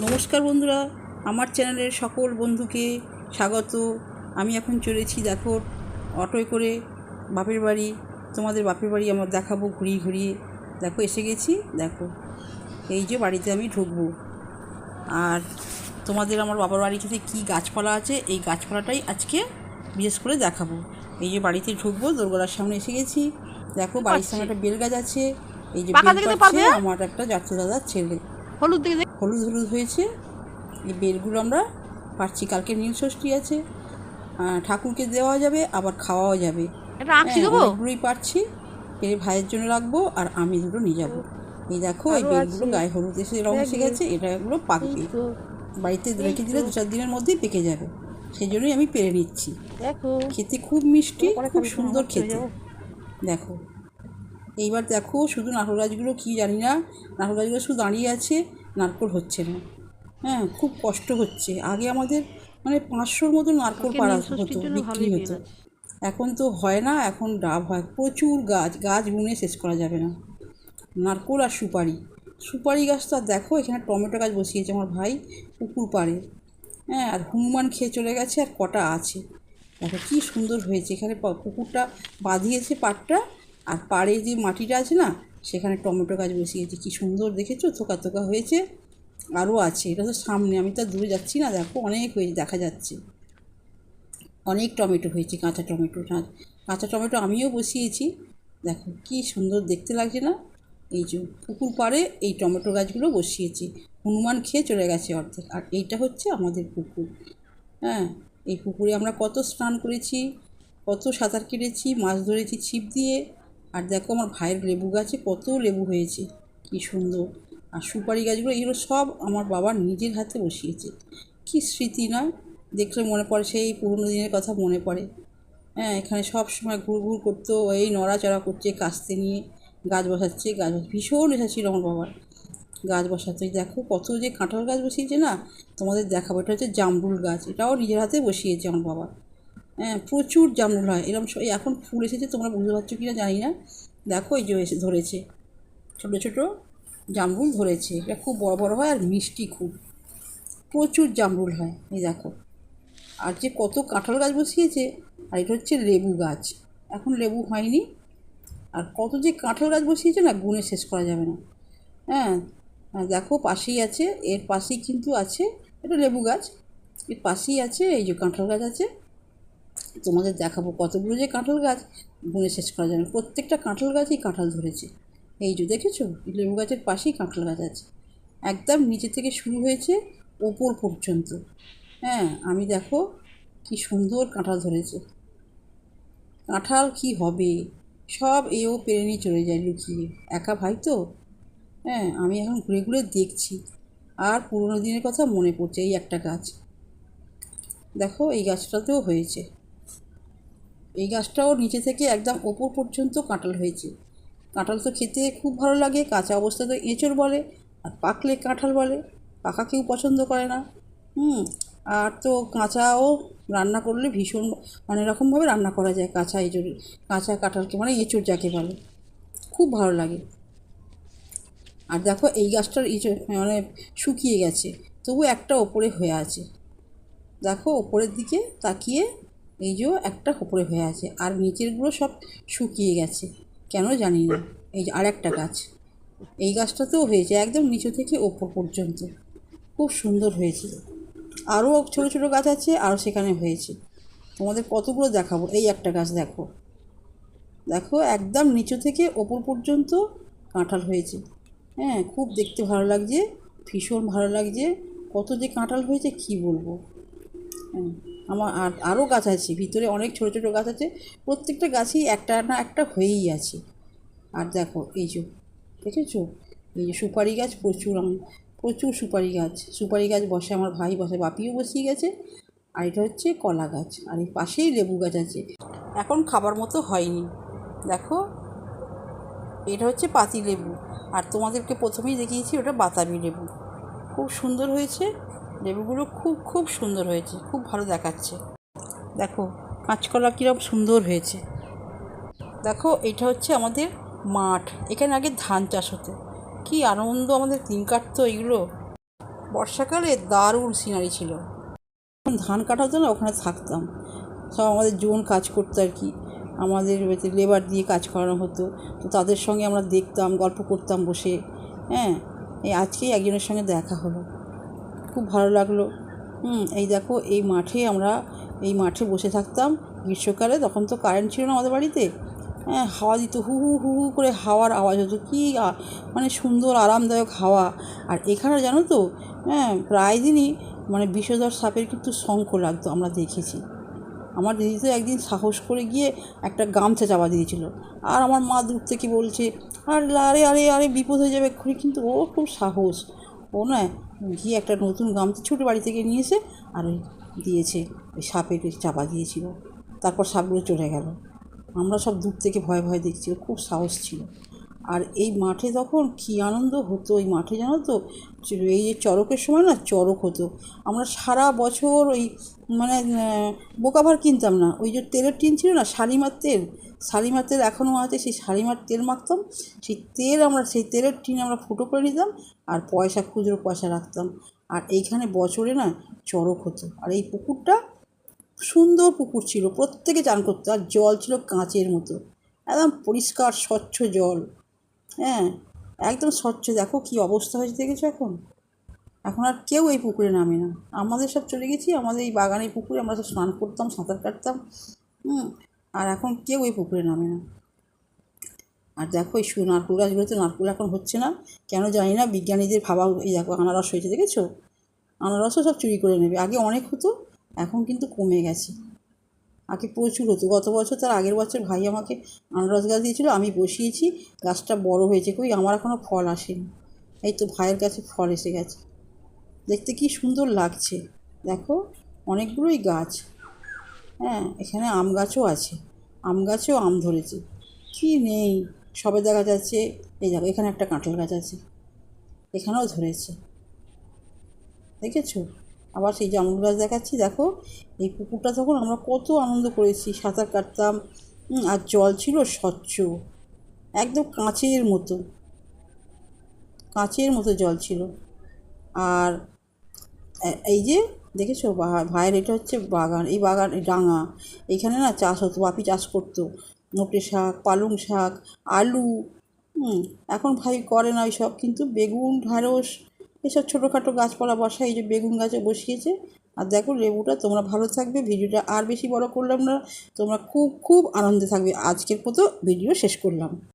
নমস্কার বন্ধুরা আমার চ্যানেলের সকল বন্ধুকে স্বাগত। আমি এখন চলেছি দেখো অটোয় করে বাপের বাড়ি। তোমাদের বাপের বাড়ি আমার দেখাবো ঘুরিয়ে ঘুরিয়ে। দেখো এসে গেছি দেখো। এই যে বাড়িতে আমি ঢুকবো। আর তোমাদের আমার বাবার বাড়িতে কী গাছপালা আছে এই গাছপালাটাই আজকে বিশেষ করে দেখাবো। এই যে বাড়িতে ঢুকবো দোরগোড়ার সামনে এসে গেছি। দেখো বাড়ির সামনে একটা বেল গাছ আছে। এই যে বেল পারবে? আমার একটা জাতীয় দাদার ছেলে। হলুদ দিকে হলুদ হলুদ হয়েছে। এই বেলগুলো আমরা পাচ্ছি কালকে নীল ষষ্ঠী আছে। ঠাকুরকে দেওয়া যাবে আবার খাওয়াও যাবে। এটা আঁকছি হ্যাঁ, দেবো? অনেকগুলোই পাচ্ছি পেরে ভাইয়ের জন্য রাখব আর আমি দুটো নিয়ে যাব। এই দেখো এই বেলগুলো গায়ে হলুদ এসে রং এসে গেছে এটা এগুলো পাকবে। বাড়িতে রেখে দিলে দু চার দিনের মধ্যেই পেকে যাবে। সেই জন্যই আমি পেরে নিচ্ছি। দেখো। খেতে খুব মিষ্টি খুব সুন্দর খেতে। দেখো। এইবার দেখো শুধু নারকেল গাছগুলো কী জানি না। নারকেল গাছগুলো শুধু দাঁড়িয়ে আছে। নারকেল হচ্ছে না। হ্যাঁ খুব কষ্ট হচ্ছে। আগে আমাদের মানে পাঁচশোর মতো নারকোল পাড়া হতো বিক্রি হতো। এখন তো হয় না এখন ডাব হয়। প্রচুর গাছ গাছ গুনে শেষ করা যাবে না। নারকোল আর সুপারি। সুপারি গাছ তো আর দেখো এখানে টমেটো গাছ বসিয়েছে আমার ভাই পুকুর পাড়ে। হ্যাঁ আর হনুমান খেয়ে চলে গেছে আর কটা আছে। দেখো কী সুন্দর হয়েছে। এখানে পুকুরটা বাঁধিয়েছে পাটটা আর পাড়ে যে মাটিটা আছে না সেখানে টমেটো গাছ বসিয়েছি কী সুন্দর দেখেছ? থোকা থোকা হয়েছে। আরও আছে। এটা তো সামনে। আমি তো দূরে যাচ্ছি না। দেখো, অনেক হয়েছে, দেখা যাচ্ছে। অনেক টমেটো হয়েছে, কাঁচা টমেটো। কাঁচা টমেটো আমিও বসিয়েছি। দেখো, কি সুন্দর দেখতে লাগছে না? এই যে পুকুর পাড়ে এই টমেটো গাছগুলো বসিয়েছি। হনুমান খেয়ে চলে গেছে অর্ধেক। আর এইটা হচ্ছে আমাদের পুকুর। হ্যাঁ এই পুকুরে আমরা কত স্নান করেছি, কত সাঁতার কেটেছি, মাছ ধরেছি ছিপ দিয়ে। আর দেখো আমার ভাইয়ের লেবু গাছে কত লেবু হয়েছে, কি সুন্দর। আর সুপারি গাছগুলো, এগুলো সব আমার বাবার নিজের হাতে বসিয়েছে। কি স্মৃতি নয়? দেখলে মনে পড়ে সেই পুরনো দিনের কথা মনে পড়ে। হ্যাঁ এখানে সব সময় ঘুর ঘুর করতো, এই নড়াচড়া করছে কাস্তে নিয়ে, গাছ বসাচ্ছে, গাছ ভীষণ নেশা ছিল আমার বাবার। গাছ বসাতে, দেখো কত যে কাঁঠাল গাছ বসিয়েছে না, তোমাদের দেখাবো, এটা হচ্ছে জামরুল গাছ, এটাও নিজের হাতে বসিয়েছে আমার বাবা। হ্যাঁ প্রচুর জামরুল হয়। এরকম এখন ফুল এসেছে, তোমরা বুঝতে পারছ কি না জানি না। দেখো এই যে এসে ধরেছে। ছোটো ছোটো জামরুল ধরেছে। এটা খুব বড় বড় হয় আর মিষ্টি খুব। প্রচুর জামরুল হয়, এই দেখো। আর যে কত কাঁঠাল গাছ বসিয়েছে, আর এটা হচ্ছে লেবু গাছ। এখন লেবু হয়নি। আর কত যে কাঁঠাল গাছ বসিয়েছে না, গুণে শেষ করা যাবে না। হ্যাঁ দেখো পাশেই আছে, এর পাশেই কিন্তু আছে, এটা লেবু গাছ। এর পাশেই আছে, এই যে কাঁঠাল গাছ আছে। তোমাদের দেখাবো কতগুলো যে কাঁঠাল গাছ গুণে শেষ করা যাবে প্রত্যেকটা কাঁঠাল গাছই কাঁঠাল ধরেছে। এই যে দেখেছ, লেবু গাছের পাশেই কাঁঠাল গাছ আছে। একদম নিচে থেকে শুরু হয়েছে ওপর পর্যন্ত। হ্যাঁ আমি দেখো কি সুন্দর কাঁঠাল ধরেছে। কাঁঠাল কি হবে? সব এও পেরে নিয়ে চলে যায় লুকিয়ে। একা ভাই তো? হ্যাঁ আমি এখন ঘুরে ঘুরে দেখছি। আর পুরোনো দিনের কথা মনে পড়ছে এই একটা গাছ। দেখো, এই গাছটাতেও হয়েছে। এই গাছটাও নিচে থেকে একদম ওপর পর্যন্ত কাঁঠাল হয়েছে। কাঁঠাল তো খেতে খুব ভালো লাগে, কাঁচা অবস্থা তো এঁচড় বলে, আর পাকলে কাঁঠাল বলে, পাকা কেউ পছন্দ করে না। হুম, আর তো কাঁচাও রান্না করলে ভীষণ অনেক রকমভাবে রান্না করা যায় কাঁচা এঁচড়, কাঁচা কাঁঠালকে মানে এঁচড় যাকে বলে। খুব ভালো লাগে। আর দেখো এই গাছটার ইঁচড় মানে শুকিয়ে গেছে, তবু একটা ওপরে হয়ে আছে। দেখো ওপরের দিকে তাকিয়ে এই যে একটা ওপরে হয়ে আছে, আর নিচেরগুলো সব শুকিয়ে গেছে। কেন জানি না। এই যে আর একটা গাছ। এই গাছটাতেও হয়েছে একদম নিচু থেকে ওপর পর্যন্ত। খুব সুন্দর হয়েছে। আরও ছোটো ছোটো গাছ আছে, আরও সেখানে হয়েছে। তোমাদের কতগুলো দেখাবো? এই একটা গাছ দেখো। দেখো, একদম নিচু থেকে ওপর পর্যন্ত কাঁঠাল হয়েছে। হ্যাঁ খুব দেখতে ভালো লাগছে, ভীষণ ভালো লাগছে। কত যে কাঁঠাল হয়েছে, কি বলব? হ্যাঁ। আমার আর আরও গাছ আছে, ভিতরে অনেক ছোটো ছোটো গাছ আছে, প্রত্যেকটা গাছই একটা না একটা হয়েই আছে। আর দেখো, এই যে, দেখেছ? এই যে সুপারি গাছ প্রচুর প্রচুর সুপারি গাছ। সুপারি গাছ বসে, আমার ভাই বসে, বাপিও বসিয়ে গেছে। আর এটা হচ্ছে কলা গাছ, আর এই পাশেই লেবু গাছ আছে। এখন খাবার মতো হয়নি। দেখো, এটা হচ্ছে পাতি লেবু। আর তোমাদেরকে প্রথমেই দেখিয়েছি, ওটা বাতাবি লেবু। খুব সুন্দর হয়েছে। লেবুগুলো খুব খুব সুন্দর হয়েছে, খুব ভালো দেখাচ্ছে। দেখো, কাঁচকলা কীরকম সুন্দর হয়েছে। দেখো, এটা হচ্ছে আমাদের মাঠ, এখানে আগে ধান চাষ হতো। কি আনন্দ আমাদের দিন কাটতো এগুলো। বর্ষাকালে দারুণ সিনারি ছিল। ধান কাটা হতো না, ওখানে থাকতাম। সব আমাদের জোন কাজ করতো আর কি। আমাদের লেবার দিয়ে কাজ করানো হতো। তো তাদের সঙ্গে আমরা দেখতাম, গল্প করতাম বসে। হ্যাঁ এই আজকেই একজনের সঙ্গে দেখা হলো। খুব ভালো লাগল। হুম, এই দেখো, এই মাঠে আমরা এই মাঠে বসে থাকতাম। গ্রীষ্মকালে তখন তো কারেন্ট ছিল না আমাদের বাড়িতে। হ্যাঁ হাওয়া দিত, হু হু হু হু করে হাওয়ার আওয়াজ হতো। কী মানে সুন্দর, আরামদায়ক হাওয়া। আর এখানে জানো তো হ্যাঁ প্রায় দিনই মানে বিষধর সাপের কিন্তু শঙ্খ লাগতো, আমরা দেখেছি। আমার দিদি তো একদিন সাহস করে গিয়ে একটা গামছা চাপা দিয়েছিল। আর আমার মা দূর থেকে বলছে, আর, আরে আরে আরে, বিপদ হয়ে যাবে এক্ষুনি। কিন্তু ও খুব সাহস। ও নয়, গিয়ে একটা নতুন গামছা ছোটো বাড়ি থেকে নিয়ে এসে আর ওই দিয়েছে, ওই সাপের চাপা দিয়েছিল। তারপর সাপগুলো চলে গেল। আমরা সব দূর থেকে ভয় ভয় দেখছি খুব সাহস ছিল। আর এই মাঠে তখন কী আনন্দ হতো, এই মাঠে জানো তো এই যে চড়কের সময় না চড়ক হতো। আমরা সারা বছর ওই মানে বোকাভার কিনতাম না। ওই যে তেলের টিন ছিল না, শালিমার তেল শালিমার তেল এখনও আছে, সেই শালিমার তেল মাখতাম। সেই তেল আমরা, সেই তেলের টিন আমরা ফুটো করে নিতাম আর পয়সা, খুচরো পয়সা রাখতাম। আর এইখানে বছরে না চড়ক হতো। আর এই পুকুরটা সুন্দর পুকুর ছিল, প্রত্যেকে চান করতো। আর জল ছিল কাঁচের মতো। একদম পরিষ্কার, স্বচ্ছ জল। হ্যাঁ একদম স্বচ্ছ। দেখো কী অবস্থা হয়েছে, দেখেছ এখন? এখন আর কেউ এই পুকুরে নামে না। আমাদের সব চলে গেছি, আমাদের এই বাগানের পুকুরে আমরা সব স্নান করতাম, সাঁতার কাটতাম, হুম, আর এখন কেউ এই পুকুরে নামে না। আর দেখো এই নারকুল নারকেল গাছগুলোতে নারকুল এখন হচ্ছে না। কেন জানি না, বিজ্ঞানীদের ভাবা এই দেখো আনারস হয়েছে, দেখেছ? আনারসও সব চুরি করে নেবে। আগে অনেক হতো, এখন কিন্তু কমে গেছে। আগে প্রচুর হতো। গত বছর তার আগের বছর ভাই আমাকে আনারস গাছ দিয়েছিল, আমি বসিয়েছি, গাছটা বড় হয়েছে কই, আমার এখনও ফল আসেনি। এই তো ভাইয়ের কাছে ফল এসে গেছে। দেখতে কি সুন্দর লাগছে। দেখো, অনেকগুলোই গাছ। হ্যাঁ এখানে আম গাছও আছে। আম গাছেও আম ধরেছে। কি নেই? সবে দেখা যাচ্ছে, এই দেখো, এখানে একটা কাঁঠাল গাছ আছে। এখানেও ধরেছে। দেখেছ? আবার সেই জামুন গাছ দেখাচ্ছি, দেখো। এই পুকুরটা তখন আমরা কত আনন্দ করেছি, সাঁতার কাটতাম আর জল ছিল স্বচ্ছ, একদম কাঁচের মতো কাঁচের মতো জল ছিল। আর এই যে দেখেছ ভাইয়ের এটা হচ্ছে বাগান, এই বাগান ডাঙা এইখানে না চাষ হতো, বাপি চাষ করতো নোটে শাক, পালং শাক, আলু এখন ভাই করে না ওই সব কিন্তু বেগুন, ঢ্যাঁড়স এসব ছোটোখাটো গাছপালা বসা, এই যে বেগুন গাছে বসিয়েছে। আর দেখো লেবুটা, তোমরা ভালো থাকবে, ভিডিওটা আর বেশি বড় করলাম না, তোমরা খুব খুব আনন্দে থাকবে। আজকের মতো ভিডিও শেষ করলাম।